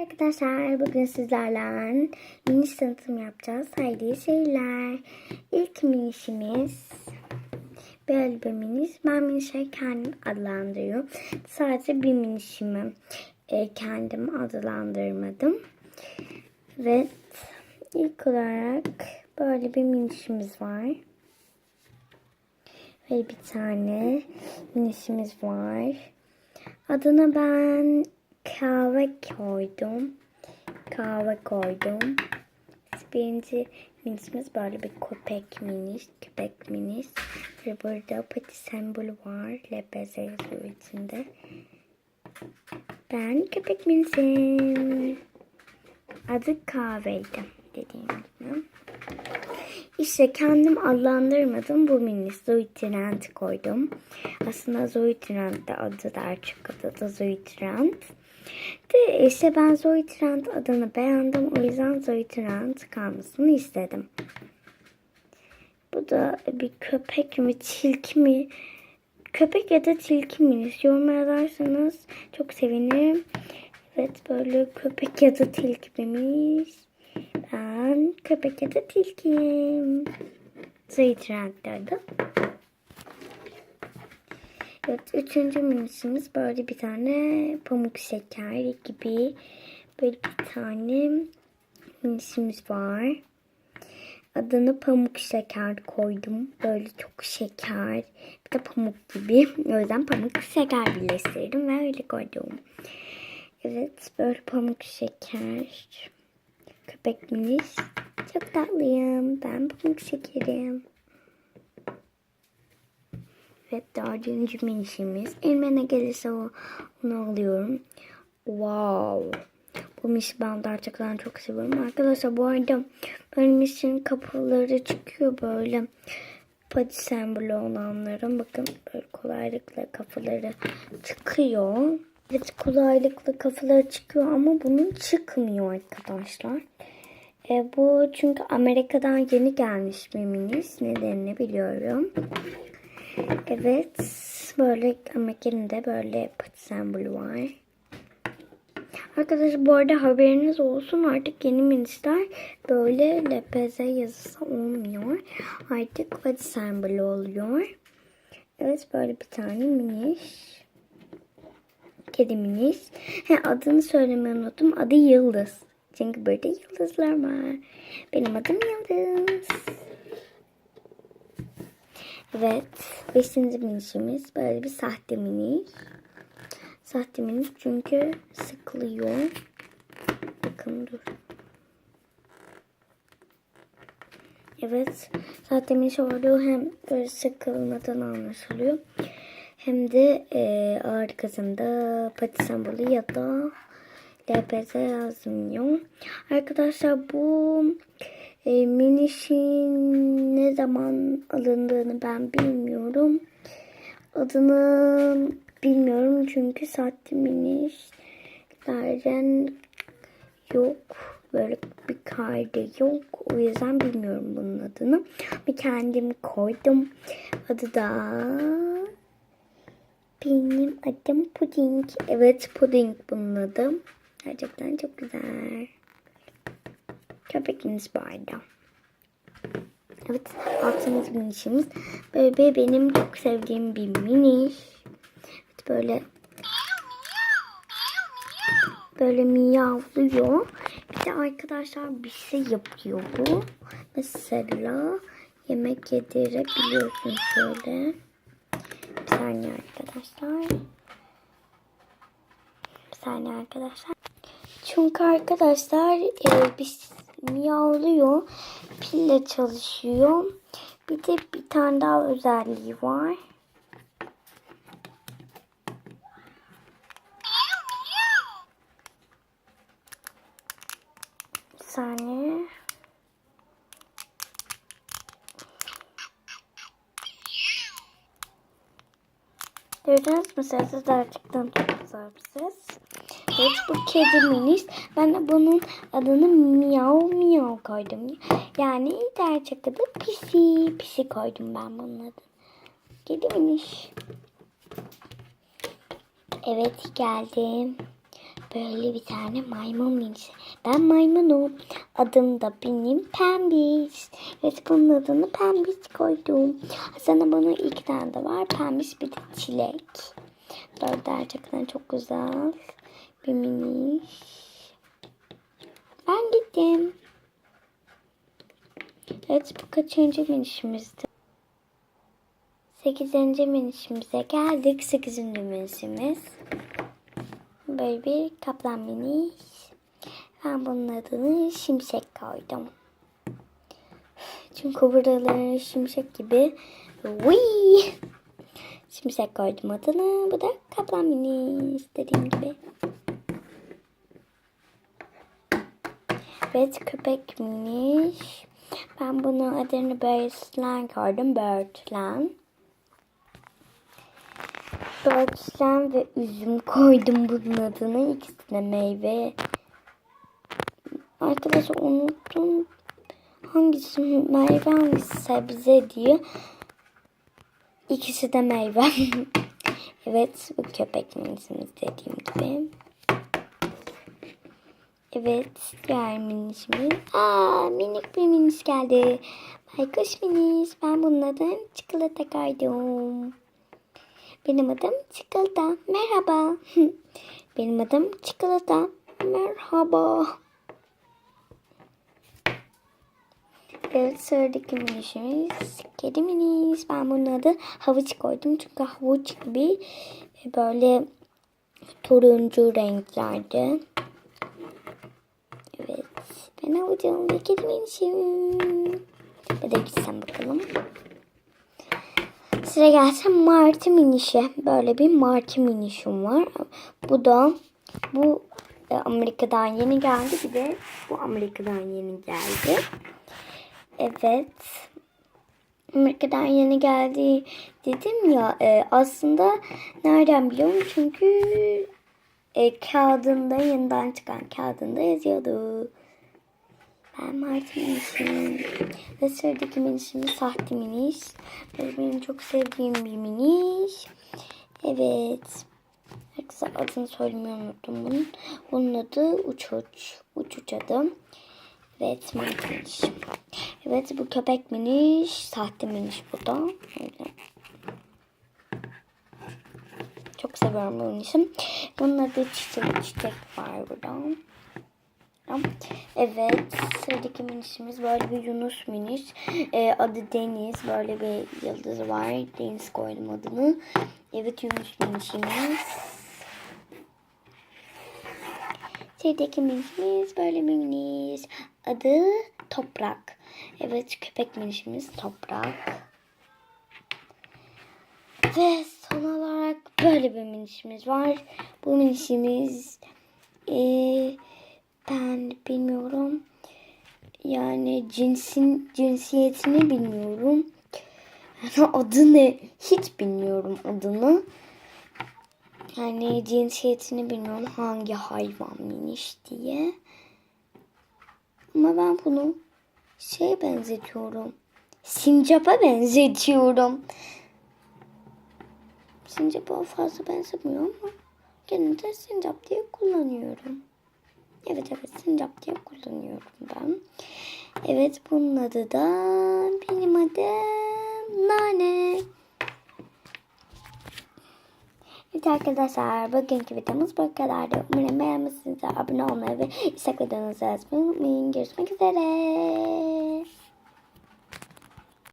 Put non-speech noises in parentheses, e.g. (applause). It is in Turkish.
Arkadaşlar bugün sizlerle mini tanıtım yapacağız. Haydi şeyler. İlk minişimiz böyle bir miniş. Ben minişleri kendim adlandırıyorum. Sadece bir minişimi e, kendim adlandırmadım. Evet. ilk olarak böyle bir minişimiz var. Ve bir tane minişimiz var. Adına ben kahve koydum. Kahve koydum. Birinci minisimiz böyle bir köpek minis. Köpek minis. Ve burada pati sembolü var. LPZ yazıyor içinde. Ben köpek minisim. Adı kahveydi dediğim gibi. İşte kendim adlandırmadım. Bu mini Zoe Trend koydum. Aslında Zoe Trend de adı der çok adı da Zoe Trend. De işte ben Zoe Trend adını beğendim. O yüzden Zoe Trend kalmasını istedim. Bu da bir köpek mi tilki mi? Köpek ya da tilki mi? Yorum yazarsanız çok sevinirim. Evet böyle köpek ya da tilki demiş. Ben köpek ya da tilkiyim. Zeyt renklerde. Evet, üçüncü minisimiz böyle bir tane pamuk şeker gibi böyle bir tane minisimiz var. Adını pamuk şeker koydum. Böyle çok şeker. Bir de pamuk gibi. O yüzden pamuk şeker birleştirdim ve öyle koydum. Evet böyle pamuk şeker. Köpek minis. Çok tatlıyım. Ben pamuk şekerim. Evet dördüncü minişimiz. Elime gelirse onu alıyorum. Wow. Bu mişi ben gerçekten çok seviyorum. Arkadaşlar bu arada böyle mişin kapıları çıkıyor böyle. Pati sembolü olanların. Bakın böyle kolaylıkla kafaları çıkıyor. Evet kolaylıkla kafaları çıkıyor ama bunun çıkmıyor arkadaşlar. E, bu çünkü Amerika'dan yeni gelmiş bir minis. Nedenini biliyorum. Evet. Böyle Amerika'nın da böyle pati sembolü var. Arkadaşlar bu arada haberiniz olsun artık yeni minisler böyle LPZ yazısı olmuyor. Artık pati sembolü oluyor. Evet böyle bir tane miniş. Kedi miniş. He, adını söylemeyi unuttum. Adı Yıldız. Çünkü burada yıldızlar var. Benim adım Yıldız. Evet. Beşinci minişimiz böyle bir sahte miniş. Sahte miniş çünkü sıkılıyor. Bakın dur. Evet. Sahte miniş olduğu hem böyle sıkılmadan anlaşılıyor. Hem de e, arkasında pati sembolü ya da LPZ yazmıyor. Arkadaşlar bu e, minişin ne zaman alındığını ben bilmiyorum. Adını bilmiyorum çünkü sahte minişlerden yok. Böyle bir kaydı yok. O yüzden bilmiyorum bunun adını. Bir kendim koydum. Adı da benim adım Puding. Evet Puding bunun adı. Gerçekten çok güzel. Köpekiniz bu arada. Evet altıncı minişimiz. Böyle benim çok sevdiğim bir miniş. Evet, böyle böyle miyavlıyor. Bir de arkadaşlar bir şey yapıyor bu. Mesela yemek yedirebiliyorsun şöyle. Bir saniye arkadaşlar. Bir saniye arkadaşlar. Çünkü arkadaşlar e, bir miyavlıyor. Pille çalışıyor. Bir de bir tane daha özelliği var. Saniye. Gördünüz mü sesi gerçekten çok güzel bir ses. Evet bu kedi minis. Ben de bunun adını miyav miyav koydum. Yani gerçek adı pisi. Pisi koydum ben bunun adını. Kedi minis. Evet geldim. Böyle bir tane maymun minisi. Ben maymunum. Adım da benim Pembiş. Evet bunun adını Pembiş koydum. Sana bunun iki tane de var. Pembiş bir de çilek. Böyle gerçekten çok güzel. Bir miniş. Ben gittim. Evet bu kaçıncı minişimizdi? Sekizinci minişimize geldik. Sekizinci minişimiz. Böyle bir kaplan miniş. Ben bunun adını şimşek koydum. Çünkü buraları şimşek gibi. Wii! Şimşek koydum adını. Bu da kaplan miniş dediğim gibi. Evet köpek miniş. Ben bunun adını Birdland koydum. Birdland. Birdland ve üzüm koydum bunun adını. İkisi de meyve. Arkadaşlar unuttum. Hangisi meyve hangisi sebze diye. İkisi de meyve. (laughs) evet bu köpek minisimiz dediğim gibi. Evet, diğer minişimiz. Aa, minik bir miniş geldi. Baykuş miniş. Ben bunun adını çikolata koydum. Benim adım çikolata. Merhaba. (laughs) Benim adım çikolata. Merhaba. Evet, sıradaki minişimiz. Kedi miniş. Ben bunun adı havuç koydum. Çünkü havuç gibi böyle turuncu renklerde. Kedi minişim. Bir de gitsem bakalım. Sıra gelse martı minişe. Böyle bir martı minişim var. Bu da bu e, Amerika'dan yeni geldi. Bir de bu Amerika'dan yeni geldi. Evet. Amerika'dan yeni geldi dedim ya e, aslında nereden biliyorum çünkü e, kağıdında yeniden çıkan kağıdında yazıyordu. Ben Martı minişim. Ve sıradaki minişimiz sahte miniş. Benim çok sevdiğim bir miniş. Evet. Herkese adını söylemeyi unuttum bunun. Bunun adı Uç Uç. Uç Uç adı. Evet Martı miniş. Evet bu köpek miniş. Sahte miniş bu da. Öyle. Çok seviyorum bu minişim. Bunun adı Çiçek. Çiçek var burada. Evet, sıradaki minişimiz böyle bir Yunus miniş. Ee, adı Deniz, böyle bir yıldız var. Deniz koydum adını. Evet, Yunus minişimiz. Sıradaki minişimiz böyle bir miniş. Adı Toprak. Evet, köpek minişimiz Toprak. Ve son olarak böyle bir minişimiz var. Bu minişimiz... Ee, bilmiyorum. Yani cinsin cinsiyetini bilmiyorum. Yani (laughs) adı ne? Hiç bilmiyorum adını. Yani cinsiyetini bilmiyorum hangi hayvan miniş diye. Ama ben bunu şeye benzetiyorum. Sincap'a benzetiyorum. Sincap'a fazla benzemiyor ama gene de sincap diye kullanıyorum. Evet evet sincap diye kullanıyorum ben. Evet bunun adı da benim adım Nane. Evet arkadaşlar bugünkü videomuz bu kadardı. Umarım beğenmişsinizdir. Abone olmayı ve istek videonuzu yazmayı unutmayın. Görüşmek üzere.